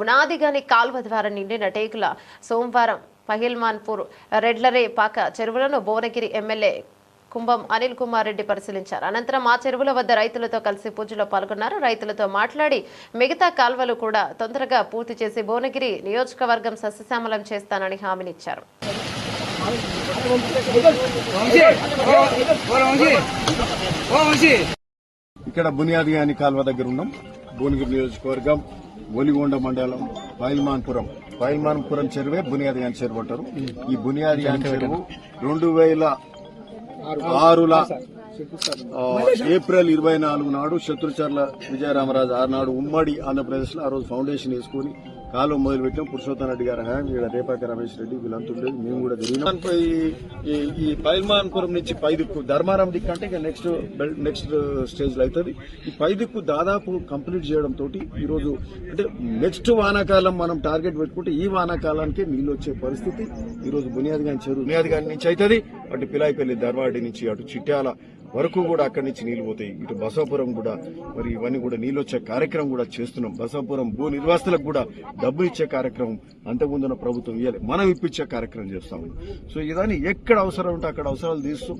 బునాదిగాని కాల్వ ద్వారా నిండిన టేకుల సోమవారం పహిల్మాన్పూర్ రెడ్లరే పాక చెరువులను భువనగిరి ఎమ్మెల్యే కుంభం అనిల్ కుమార్ రెడ్డి పరిశీలించారు. అనంతరం ఆ చెరువుల వద్ద రైతులతో కలిసి పూజలో పాల్గొన్నారు. రైతులతో మాట్లాడి మిగతా కాల్వలు కూడా తొందరగా పూర్తి చేసి భువనగిరి నియోజకవర్గం సస్యశ్యామలం చేస్తానని హామీనిచ్చారు ఇక్కడ బునియాది గాని కాల్వ దగ్గర ఉన్నాం. భువనగిరి నియోజకవర్గం ఒలిగొండ మండలం పైల్మాన్పురం పైల్మాన్పురం చెరువే బునియాది గాని చెరువు అంటారు. ఈ బునియాది గాని చెరువు రెండు వేల ఆరుల ఏప్రిల్ ఇరవై నాలుగు నాడు శత్రుచర్ల విజయరామరాజు ఆనాడు ఉమ్మడి ఆంధ్రప్రదేశ్లో ఆ రోజు ఫౌండేషన్ వేసుకుని కాలువ మొదలు పెట్టాం పురుషోత్తమ రెడ్డి గారు హయాం ఇక్కడ రేపాక రమేష్ రెడ్డి వీళ్ళంతా ఉండేది మేము కూడా జరిగినాం. ఈ- ఈ- పైల్మాన్పురం నుంచి పైదిక్కు ధర్మారం దిక్కు అంటే ఇక నెక్స్ట్ నెక్స్ట్ స్టేజ్లో అవుతుంది. ఈ పైదిక్కు దాదాపు కంప్లీట్ చేయడం తోటి ఈరోజు అంటే నెక్స్ట్ వానాకాలం మనం టార్గెట్ పెట్టుకుంటే ఈ వానాకాలానికి నీళ్ళు వచ్చే పరిస్థితి. ఈరోజు బునియాద్ బునియాది గాని చెరువు బునియాది గాని నుంచి అవుతుంది. అటు పిలాయిపల్లి ధర్వాడి నుంచి అటు చిట్యాల వరకు కూడా అక్కడి నుంచి నీళ్ళు పోతాయి. ఇటు బసాపురం కూడా మరి ఇవన్నీ కూడా నీళ్ళు వచ్చే కార్యక్రమం కూడా చేస్తున్నాం. బసాపురం భూ నిర్వాసితులకు కూడా డబ్బులు ఇచ్చే కార్యక్రమం అంతకుముందున్న ప్రభుత్వం ఇవ్వాలి మనం ఇప్పించే కార్యక్రమం చేస్తాము సో ఇదాన్ని ఎక్కడ అవసరం ఉంటే అక్కడ అవసరాలు తీస్తూ